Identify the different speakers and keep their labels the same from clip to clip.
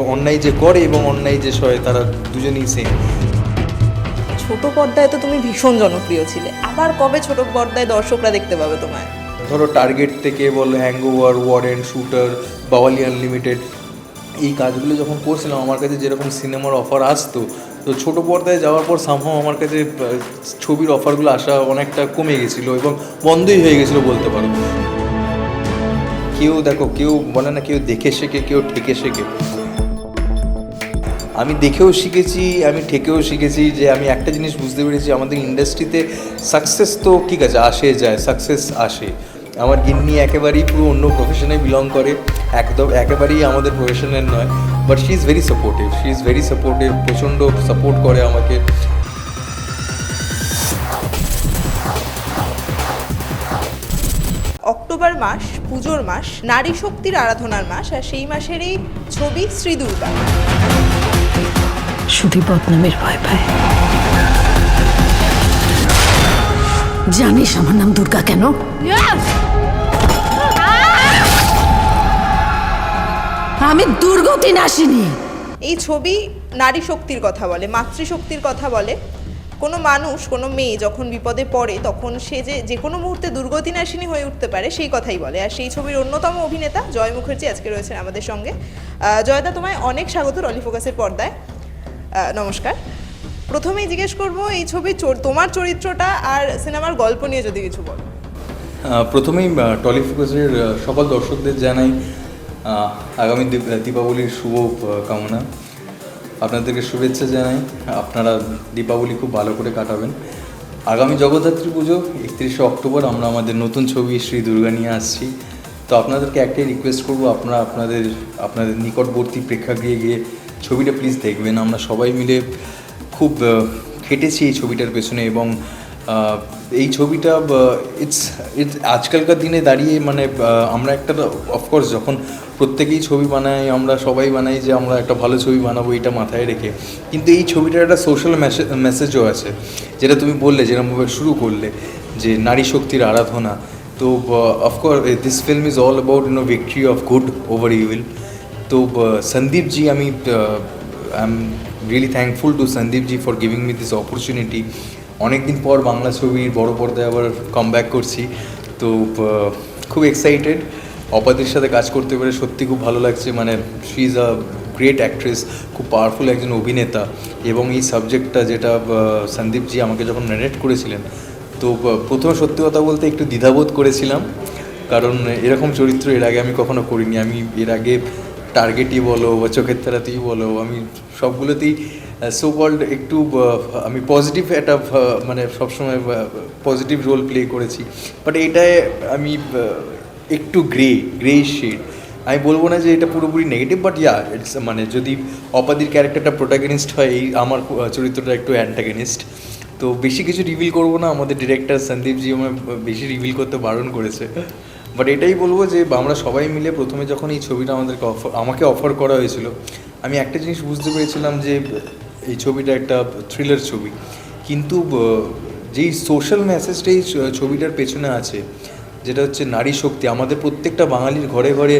Speaker 1: এবং অন্যায় যে করে এবং অন্যায় যে সয় তারা দুজনেই সেম
Speaker 2: ছোট পর্দায় তো তুমি ভীষণ জনপ্রিয় ছিলে। আবার কবে ছোট পর্দায় দর্শকরা দেখতে পাবে তোমায়?
Speaker 1: ধরো টার্গেট থেকে বলো Hangover Warrant Shooter Bawali Unlimited এই কাজগুলো যখন করছিলাম আমার কাছে যেরকম সিনেমার অফার আসতো তো ছোট পর্দায় যাওয়ার পর সামহাও আমার কাছে ছবির অফারগুলো আসা অনেকটা কমে গেছিল এবং বন্ধই হয়ে গেছিল বলতে পারো। কেউ দেখো কেউ বলে না কেউ দেখে শেখে কেউ ঠেকে শেখে। আমি দেখেও শিখেছি, আমি ঠেকেও শিখেছি যে আমি একটা জিনিস বুঝতে পেরেছি, আমাদের ইন্ডাস্ট্রিতে সাকসেস তো ঠিক আছে, আসে, যায় সাকসেস আসে। আমার গিন্নি একেবারেই পুরো অন্য প্রফেশনে বিলং করে, একদম একেবারেই আমাদের প্রফেশনের নয় but she is very supportive she is very supportive প্রচণ্ড সাপোর্ট করে আমাকে।
Speaker 2: অক্টোবর মাস, পুজোর মাস, নারী শক্তির আরাধনার মাস, আর সেই মাসেরই ছবি শ্রী দুর্গা
Speaker 3: শুধু বদনামের ভয় পায়। জানিস আমার নাম দুর্গা কেন? আমি দুর্গতি নাসিনী
Speaker 2: এই ছবি নারী শক্তির কথা বলে, মাতৃশক্তির কথা বলে। কোনো মানুষ, কোনো মেয়ে যখন বিপদে পড়ে, তখন সে যে যে কোনো মুহূর্তে দুর্গতি নাশিনী হয়ে উঠতে পারে, সেই কথাই বলে। আর সেই ছবির অন্যতম অভিনেতা জয় মুখার্জি আজকে রয়েছেন আমাদের সঙ্গে। জয়দা, তোমায় অনেক স্বাগত রলি ফোকাসের পর্দায়। নমস্কার। প্রথমেই জিজ্ঞেস করব, এই ছবি তোমার চরিত্রটা আর সিনেমার গল্প নিয়ে যদি কিছু বলো।
Speaker 1: প্রথমেই টলিফোকাসের সকল দর্শকদের জানাই আগামী দীপ- দীপাবলির শুভ কামনা। আপনাদেরকে শুভেচ্ছা জানাই। আপনারা দীপাবলি খুব ভালো করে কাটাবেন। আগামী জগদ্ধাত্রী পুজো, একত্রিশে অক্টোবর, আমরা আমাদের নতুন ছবি শ্রী দুর্গা নিয়ে আসছি। তো আপনাদেরকে একটাই রিকোয়েস্ট করব, আপনারা আপনাদের আপনাদের নিকটবর্তী প্রেক্ষাগৃহে গিয়ে ছবিটা প্লিজ দেখবেন। আমরা সবাই মিলে খুব খেটেছি এই ছবিটার পেছনে এবং এই ছবিটা ইটস ইটস আজকালকার দিনে দাঁড়িয়ে মানে আমরা একটা অফকোর্স যখন প্রত্যেকেই ছবি বানাই, আমরা সবাই বানাই যে আমরা একটা ভালো ছবি বানাবো, এটা মাথায় রেখে। কিন্তু এই ছবিটার একটা সোশ্যাল মেসেজও আছে, যেটা তুমি বললে যেরকমভাবে শুরু করলে, যে নারী শক্তির আরাধনা। তো of course this film is all about you know victory of good over evil তো সন্দীপ জি আমি I am really thankful to Sandeep ji for giving me this opportunity অনেকদিন পর বাংলা ছবির বড় পর্দায় আবার কাম ব্যাক করছি। তো খুব এক্সাইটেড অপাদের সাথে কাজ করতে পেরে সত্যি খুব ভালো লাগছে। মানে she is a great actress খুব পাওয়ারফুল একজন অভিনেতা। এবং এই সাবজেক্টটা যেটা আহ, সন্দীপ জি আমাকে যখন ম্যানেট করেছিলেন তো আহ, প্রথমে সত্যি কথা বলতে একটু দ্বিধাবোধ করেছিলাম। কারণ এরকম চরিত্র এর আগে আমি কখনো করিনি। আমি এর আগে টার্গেটই বলো বা চোখের তারাতেই বলো, আমি সবগুলোতেই সো কল্ড একটু আমি পজিটিভ একটা মানে সবসময় পজিটিভ রোল প্লে করেছি। বাট এটায় আমি একটু গ্রে গ্রে শেড আমি বলব না যে এটা পুরোপুরি নেগেটিভ বাট ইয়া ইটস মানে যদি অপাদির ক্যারেক্টারটা প্রোটাগনিস্ট হয়, এই আমার চরিত্রটা একটু অ্যান্টাগনিস্ট তো বেশি কিছু রিভিল করব না, আমাদের ডিরেক্টর সন্দীপজি আমায় বেশি রিভিল করতে বারণ করেছে। বাট এটাই বলব যে আমরা সবাই মিলে প্রথমে যখন এই ছবিটা আমাদেরকে অফার আমাকে অফার করা হয়েছিল, আমি একটা জিনিস বুঝতে পেরেছিলাম যে এই ছবিটা একটা থ্রিলার ছবি। কিন্তু যেই সোশ্যাল মেসেজটা এই ছবিটার পেছনে আছে, যেটা হচ্ছে নারী শক্তি, আমাদের প্রত্যেকটা বাঙালির ঘরে ঘরে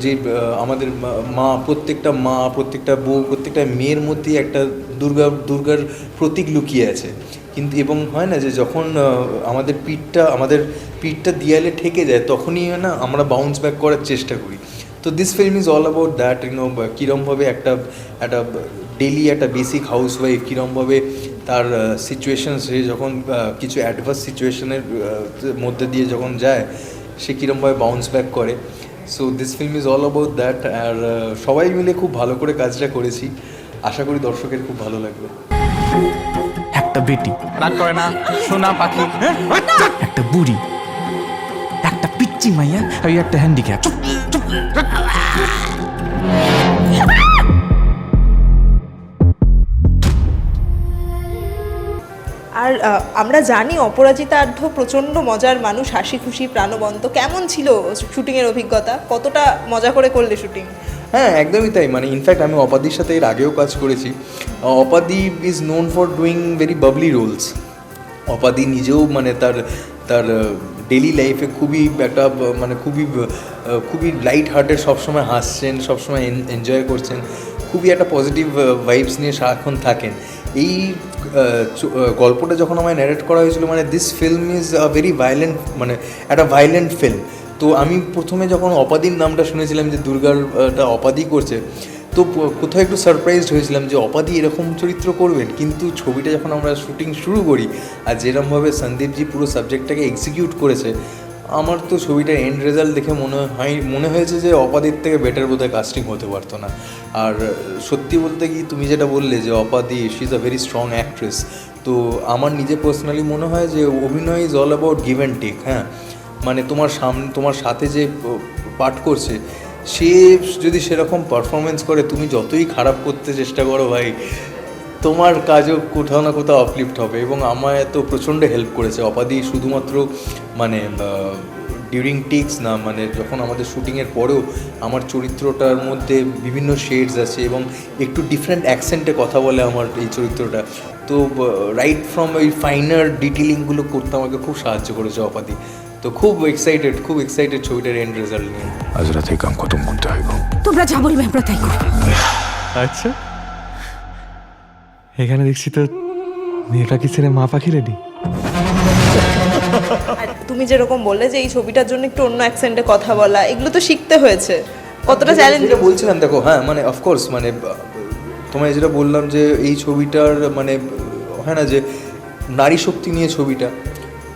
Speaker 1: যে আমাদের মা- প্রত্যেকটা মা, প্রত্যেকটা বউ, প্রত্যেকটা মেয়ের মধ্যেই একটা দুর্গা, দুর্গার প্রতীক লুকিয়ে আছে। কিন্তু, এবং হয় না যে, যখন আমাদের পিঠটা আমাদের পিঠটা দেয়ালে ঠেকে যায়, তখনই না, আমরা বাউন্স ব্যাক করার চেষ্টা করি। তো this film is all about that you know কীরমভাবে একটা একটা ডেলি একটা বেসিক হাউস ওয়াইফ কীরমভাবে তার সিচুয়েশন সে যখন কিছু অ্যাডভার্স সিচুয়েশনের মধ্যে দিয়ে যখন যায়, সে কীরমভাবে বাউন্স ব্যাক করে। So this film is all about that আর সবাই মিলে খুব ভালো করে কাজটা করেছি। আশা করি দর্শকের খুব ভালো লাগবে।
Speaker 4: একটা বেটি। রাগ করে না সোনা পাখি। হ্যাঁ? একটা বুড়ি। একটা পিচ্চি মাইয়া আর একটা হ্যান্ডিক্যাপ চুপ চুপ।
Speaker 2: আর আমরা জানি অপরাজিতা প্রচণ্ড মজার মানুষ, হাসি খুশি, প্রাণবন্ত। কেমন ছিল শুটিংয়ের অভিজ্ঞতা? কতটা মজা করে করলে শুটিং?
Speaker 1: হ্যাঁ একদমই তাই। মানে ইনফ্যাক্ট আমি অপাদির সাথে এর আগেও কাজ করেছি। Apadi is known for doing very bubbly roles Apadi নিজেও মানে তার তার ডেলি লাইফে খুবই একটা মানে খুবই খুবই লাইট হার্টেড সবসময় হাসছেন, সবসময় এনজয় করছেন। খুবই একটা পজিটিভ ভাইবস নিয়ে সারাক্ষণ থাকেন। এই গল্পটা যখন আমায় ন্যারেট করা হয়েছিল মানে this film is a very violent মানে একটা ভায়োলেন্ট ফিল্ম তো আমি প্রথমে যখন অপাদির নামটা শুনেছিলাম যে দুর্গারটা অপাদি করছে, তো কোথাও একটু সারপ্রাইজড হয়েছিলাম যে অপাদি এরকম চরিত্র করবেন। কিন্তু ছবিটা যখন আমরা শুটিং শুরু করি, আর যেরকমভাবে সন্দীপজি পুরো সাবজেক্টটাকে এক্সিকিউট করেছে আমার তো ছবিটা এন্ড রেজাল্ট দেখে মনে হয়, মনে হয়েছে যে অপাদির থেকে বেটার বোধহয় কাস্টিং হতে পারতো না। আর সত্যি বলতে কি, তুমি যেটা বললে যে Apadi she is a very strong actress তো আমার নিজে পার্সোনালি মনে হয় যে অভিনয় is all about give and take হ্যাঁ? মানে তোমার সামনে তোমার সাথে যে পাঠ করছে, সে যদি সেরকম পারফরমেন্স করে, তুমি যতই খারাপ করতে চেষ্টা করো ভাই তোমার কাজও কোথাও না কোথাও আপলিফ্ট হবে এবং আমায় তো প্রচণ্ড হেল্প করেছে। অপাদি শুধুমাত্র মানে ডিউরিং টেক্স না মানে যখন আমাদের শুটিংয়ের পরেও আমার চরিত্রটার মধ্যে বিভিন্ন শেডস আছে এবং একটু ডিফারেন্ট অ্যাকসেন্টে কথা বলে আমার এই চরিত্রটা। তো রাইট ফ্রম ওই ফাইনার ডিটেলিংগুলো করতে আমাকে খুব সাহায্য করেছে অপাদি। তো খুব এক্সাইটেড খুব এক্সাইটেড ছবিটার এন্ড রেজাল্ট নিয়ে।
Speaker 5: আজ রাতে কাম খতম করতে হইব
Speaker 3: তোমরা যা বলবে আমরা তাই করব।
Speaker 4: আচ্ছা। এখানে দেখছি তো মেয়েটা কি ছেলে মা পাখি রেডি
Speaker 2: তুমি যেরকম বললে যে এই ছবিটার জন্য একটু অন্য অ্যাকসেন্টে কথা বলা এগুলো তো শিখতে হয়েছে। কতটা চ্যালেঞ্জ
Speaker 1: যেটা বলছিলাম দেখো হ্যাঁ মানে অফকোর্স মানে তোমায় যেটা বললাম যে এই ছবিটার মানে হয় না যে নারী শক্তি নিয়ে ছবিটা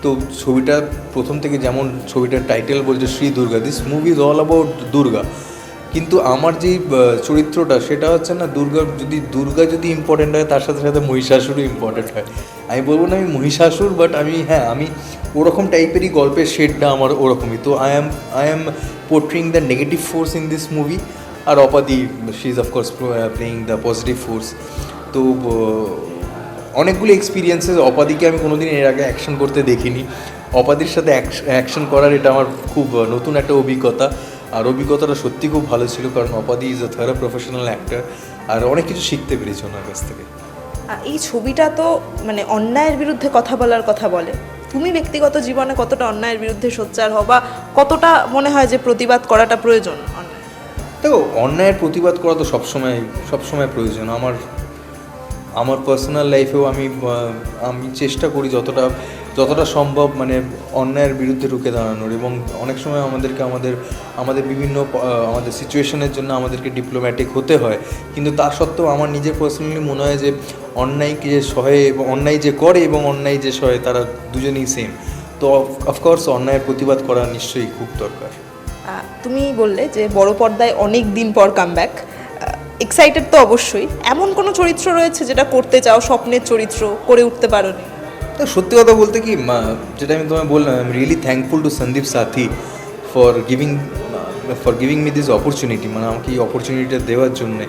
Speaker 1: তো ছবিটা প্রথম থেকে যেমন ছবিটার টাইটেল বলছে Shri Durga this movie is all about Durga. কিন্তু আমার আহ, চরিত্রটা সেটা হচ্ছে না দুর্গা যদি দুর্গা যদি ইম্পর্টেন্ট হয় তার সাথে সাথে মহিষাসুরও ইম্পর্টেন্ট হয়। আমি বলব না আমি মহিষাসুর বাট আমি হ্যাঁ আমি ওরকম টাইপেরই গল্পের শেডটা আমার ওরকমই। তো I am I am portraying the negative force in this movie R Apadi she is of course playing the positive force তো অনেকগুলো এক্সপিরিয়েন্সেস অপাদিকে আমি কোনোদিন এর আগে অ্যাকশন করতে দেখিনি। অপাদির সাথে অ্যাকশন করার এটা আমার খুব নতুন একটা অভিজ্ঞতা। আর অভিজ্ঞতাটা সত্যি খুব ভালো ছিল কারণ Apadi is a third professional actor আর অনেক কিছু শিখতে পেরেছি ওনার কাছ থেকে।
Speaker 2: এই ছবিটা তো মানে অন্যায়ের বিরুদ্ধে কথা বলার কথা বলে। তুমি ব্যক্তিগত জীবনে কতটা অন্যায়ের বিরুদ্ধে সোচ্চার হও বা কতটা মনে হয় যে প্রতিবাদ করাটা প্রয়োজন
Speaker 1: দেখো অন্যায়ের প্রতিবাদ করা তো সবসময় সবসময় প্রয়োজন। আমার আমার পার্সোনাল লাইফেও আমি আমি চেষ্টা করি যতটা যতটা সম্ভব মানে অন্যায়ের বিরুদ্ধে রুখে দাঁড়ানোর এবং অনেক সময় আমাদেরকে আমাদের আমাদের বিভিন্ন আমাদের সিচুয়েশনের জন্য আমাদেরকে ডিপ্লোম্যাটিক হতে হয়। কিন্তু তা সত্ত্বেও আমার নিজের পার্সোনালি মনে হয় যে অন্যায়কে যে সহে এবং অন্যায় যে করে এবং অন্যায় যে সহে তারা দুজনেই সেম তো অফকোর্স অন্যায়ের প্রতিবাদ করা নিশ্চয়ই খুব দরকার।
Speaker 2: তুমি বললে যে বড় পর্দায় অনেক দিন পর কামব্যাক এক্সাইটেড তো অবশ্যই। এমন কোনো চরিত্র রয়েছে যেটা করতে চাও, স্বপ্নের চরিত্র করে উঠতে পারো
Speaker 1: তো সত্যি কথা বলতে কি যেটা আমি তোমায় বললাম I am really thankful to Sandeep Sathi for giving for giving me this opportunity মানে আমাকে এই অপরচুনিটিটা দেওয়ার জন্যে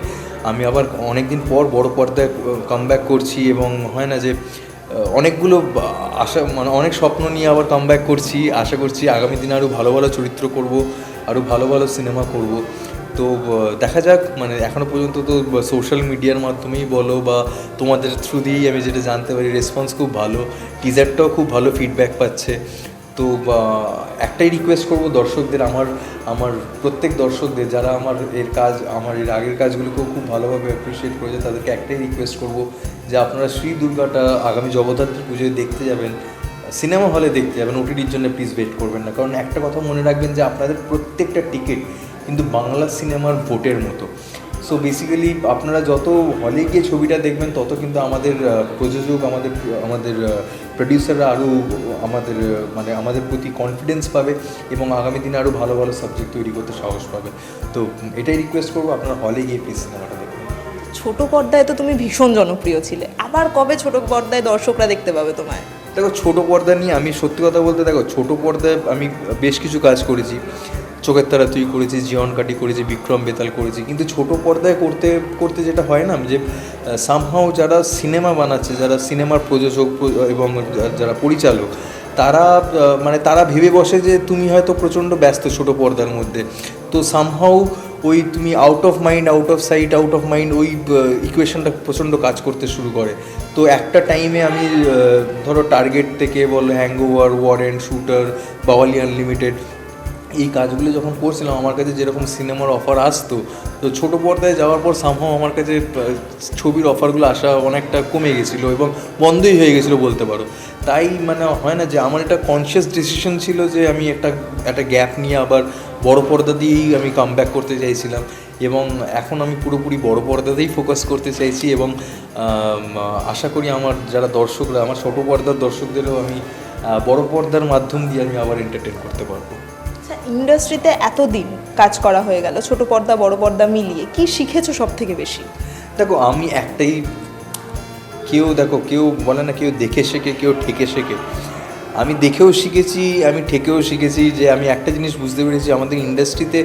Speaker 1: আমি আবার অনেক দিন পর বড় পর্দায় কাম করছি এবং হয় না যে অনেকগুলো আশা মানে অনেক স্বপ্ন নিয়ে আবার কাম করছি। আশা করছি আগামী দিনে আরও ভালো ভালো চরিত্র করব আরও ভালো ভালো সিনেমা করব। তো দেখা যাক মানে এখনও পর্যন্ত তো সোশ্যাল মিডিয়ার মাধ্যমেই বলো বা তোমাদের থ্রু দিয়েই আমি যেটা জানতে পারি রেসপন্স খুব ভালো টিজারটাও খুব ভালো ফিডব্যাক পাচ্ছে। তো একটাই রিকোয়েস্ট করব দর্শকদের, আমার আমার প্রত্যেক দর্শকদের, যারা আমার এর কাজ, আমার এর আগের কাজগুলোকেও খুব ভালোভাবে অ্যাপ্রিসিয়েট করেছে, তাদেরকে একটাই রিকোয়েস্ট করব যে আপনারা শ্রী দুর্গাটা আগামী জগদ্ধাত্রী পুজোয় দেখতে যাবেন সিনেমা হলে দেখতে যাবেন ওটিটির জন্য প্লিজ ওয়েট করবেন না। কারণ একটা কথা মনে রাখবেন যে আপনাদের প্রত্যেকটা টিকিট কিন্তু বাংলা সিনেমার ভোটের মতো। সো বেসিক্যালি আপনারা যত হলে গিয়ে ছবিটা দেখবেন তত কিন্তু আমাদের প্রযোজক আমাদের আমাদের প্রডিউসাররা আরও আমাদের মানে আমাদের প্রতি কনফিডেন্স পাবে এবং আগামী দিনে আরও ভালো ভালো সাবজেক্ট তৈরি করতে সাহস পাবে। তো এটাই রিকোয়েস্ট করব আপনারা হলে গিয়ে প্লিজ সিনেমাটা দেখবেন
Speaker 2: ছোট পর্দায় তো তুমি ভীষণ জনপ্রিয় ছিলে। আবার কবে ছোট পর্দায় দর্শকরা দেখতে পাবে তোমায়?
Speaker 1: দেখো ছোট পর্দা নিয়ে আমি সত্যি কথা বলতে দেখো ছোট পর্দায় আমি বেশ কিছু কাজ করেছি। চোখের তারা তুই করেছি জীবন কাটি করেছি বিক্রম বেতাল করেছি কিন্তু ছোট পর্দায় করতে করতে যেটা হয় না, যে সামহাও যারা সিনেমা বানাচ্ছে, যারা সিনেমার প্রযোজক এবং যারা পরিচালক, তারা মানে তারা ভেবে বসে যে তুমি হয়তো প্রচণ্ড ব্যস্ত ছোট পর্দার মধ্যে। তো সামহাও ওই তুমি out of mind out of sight out of mind ওই ইকুয়েশনটা প্রচণ্ড কাজ করতে শুরু করে। তো একটা টাইমে আমি ধরো টার্গেট থেকে বলো Hangover Warrant Shooter Bawali Unlimited এই কাজগুলো যখন করছিলাম, আমার কাছে যেরকম সিনেমার অফার আসতো, তো ছোটো পর্দায় যাওয়ার পর সামহাও আমার কাছে ছবির অফারগুলো আসা অনেকটা কমে গেছিল এবং বন্ধই হয়ে গেছিল বলতে পারো। তাই মানে হয় না যে আমার একটা কনসিয়াস ডিসিশন ছিল যে আমি একটা একটা গ্যাপ নিয়ে আবার বড় পর্দা দিয়েই আমি কাম ব্যাক করতে চাইছিলাম এবং এখন আমি পুরোপুরি বড় পর্দাতেই ফোকাস করতে চাইছি এবং আশা করি আমার যারা দর্শকরা, আমার ছোটো পর্দার দর্শকদেরও আমি বড় পর্দার মাধ্যম দিয়ে আমি আবার এন্টারটেন করতে পারব।
Speaker 2: আচ্ছা ইন্ডাস্ট্রিতে এতদিন কাজ করা হয়ে গেল, ছোট পর্দা, বড় পর্দা মিলিয়ে কি শিখেছো সব থেকে বেশি?
Speaker 1: দেখো, আমি একটাই, কেউ দেখো, কেউ বলে না কেউ দেখে শেখে, কেউ ঠেকে শেখে। আমি দেখেও শিখেছি, আমি ঠেকেও শিখেছি যে আমি একটা জিনিস বুঝতে পেরেছি, আমাদের ইন্ডাস্ট্রিতে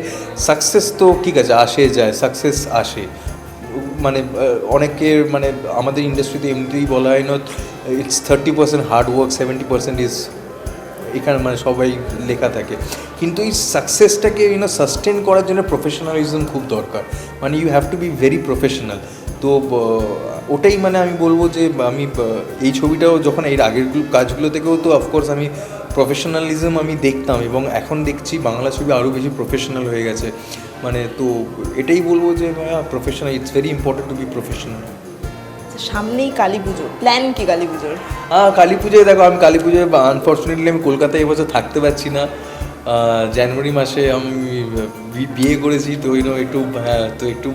Speaker 1: সাকসেস তো ঠিক আছে, আসে, যায় সাকসেস আসে। মানে অনেকের মানে আমাদের ইন্ডাস্ট্রিতে এমনিতেই বলা হয় না it's thirty percent hard work seventy percent is এখানে মানে সবাই লেখা থাকে। কিন্তু এই সাকসেসটাকে ইউনো সাস্টেন করার জন্য প্রফেশনালিজম খুব দরকার। মানে you have to be very professional তো ওটাই মানে আমি বলব যে আমি এই ছবিটাও যখন এর আগের কাজগুলো থেকেও তো অফকোর্স আমি প্রফেশনালিজম আমি দেখতাম এবং এখন দেখছি বাংলা ছবি আরও বেশি প্রফেশনাল হয়ে গেছে। মানে তো, এটাই বলব যে professional it's very important to be professional
Speaker 2: সামনেই কালী পুজো। প্ল্যান কি কালী পুজোর?
Speaker 1: হ্যাঁ কালী পুজোয় দেখো, আমি কালী পুজোয় আনফর্চুনেটলি আমি কলকাতায় এবছর থাকতে পারছি না। জানুয়ারি মাসে আমি বিয়ে করেছি, তো ওই একটু হ্যাঁ তো একটু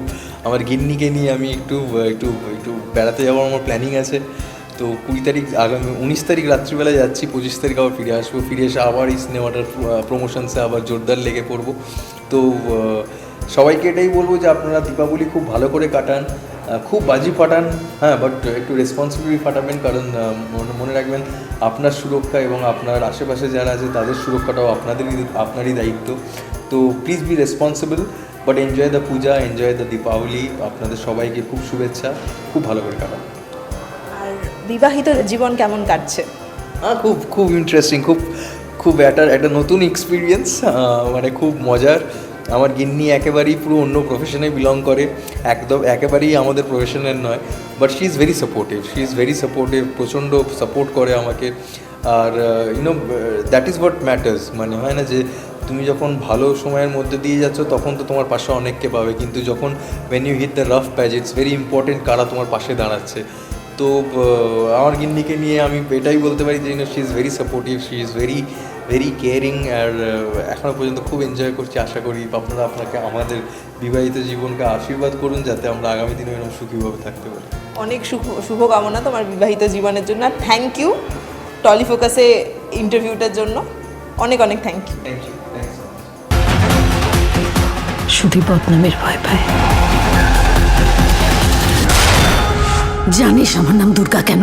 Speaker 1: আমার গিন্নিকে নিয়ে আমি একটু একটু একটু বেড়াতে যাওয়ার আমার প্ল্যানিং আছে। তো কুড়ি তারিখ, আগামী উনিশ তারিখ রাত্রিবেলা যাচ্ছি, পঁচিশ তারিখ আবার ফিরে আসব। ফিরে এসে আবার এই সিনেমাটার প্রমোশনসে আবার জোরদার লেগে পড়ব। তো সবাইকে এটাই বলব যে আপনারা দীপাবলি খুব ভালো করে কাটান। খুব বাজি ফাটান হ্যাঁ বাট একটু রেসপন্সিবিলিটি ফাটাবেন কারণ মনে- রাখবেন আপনার সুরক্ষা এবং আপনার আশেপাশে যারা আছে তাদের সুরক্ষাটাও আপনাদেরই আপনারই দায়িত্ব। তো please be responsible but enjoy the Puja enjoy the Deepavali আপনাদের সবাইকে খুব শুভেচ্ছা খুব ভালো করে কাটান।
Speaker 2: আর বিবাহিত জীবন কেমন কাটছে?
Speaker 1: হ্যাঁ খুব খুব ইন্টারেস্টিং খুব খুব একটা একটা নতুন এক্সপিরিয়েন্স মানে খুব মজার। আমার গিন্নি একেবারেই পুরো অন্য প্রফেশনে বিলং করে, একদম একেবারেই আমাদের প্রফেশনের নয় but she is very supportive she is very supportive প্রচণ্ড সাপোর্ট করে আমাকে, আর you know that is what matters মানে হয় না যে তুমি যখন ভালো সময়ের মধ্যে দিয়ে যাচ্ছ, তখন তো তোমার পাশে অনেককে পাবে, কিন্তু যখন when you hit the rough patch it's very important কারা তোমার পাশে দাঁড়াচ্ছে। তো আমার গিন্নিকে নিয়ে আমি এটাই বলতে পারি যে she is very supportive she is very very caring আর এখনও পর্যন্ত খুব এনজয় করছি। আশা করি আপনারা আপনাকে আমাদের বিবাহিত জীবনকে আশীর্বাদ করুন যাতে আমরা আগামী দিনে এরকম সুখীভাবে থাকতে পারি।
Speaker 2: অনেক শুভ শুভকামনা তোমার বিবাহিত জীবনের জন্য আর থ্যাংক ইউ টলিফোকাসে ইন্টারভিউটার জন্য। অনেক অনেক thank you
Speaker 1: thank you thanks
Speaker 3: শুধু বদনামের ভয় পায়। জানিস আমার নাম দুর্গা কেন?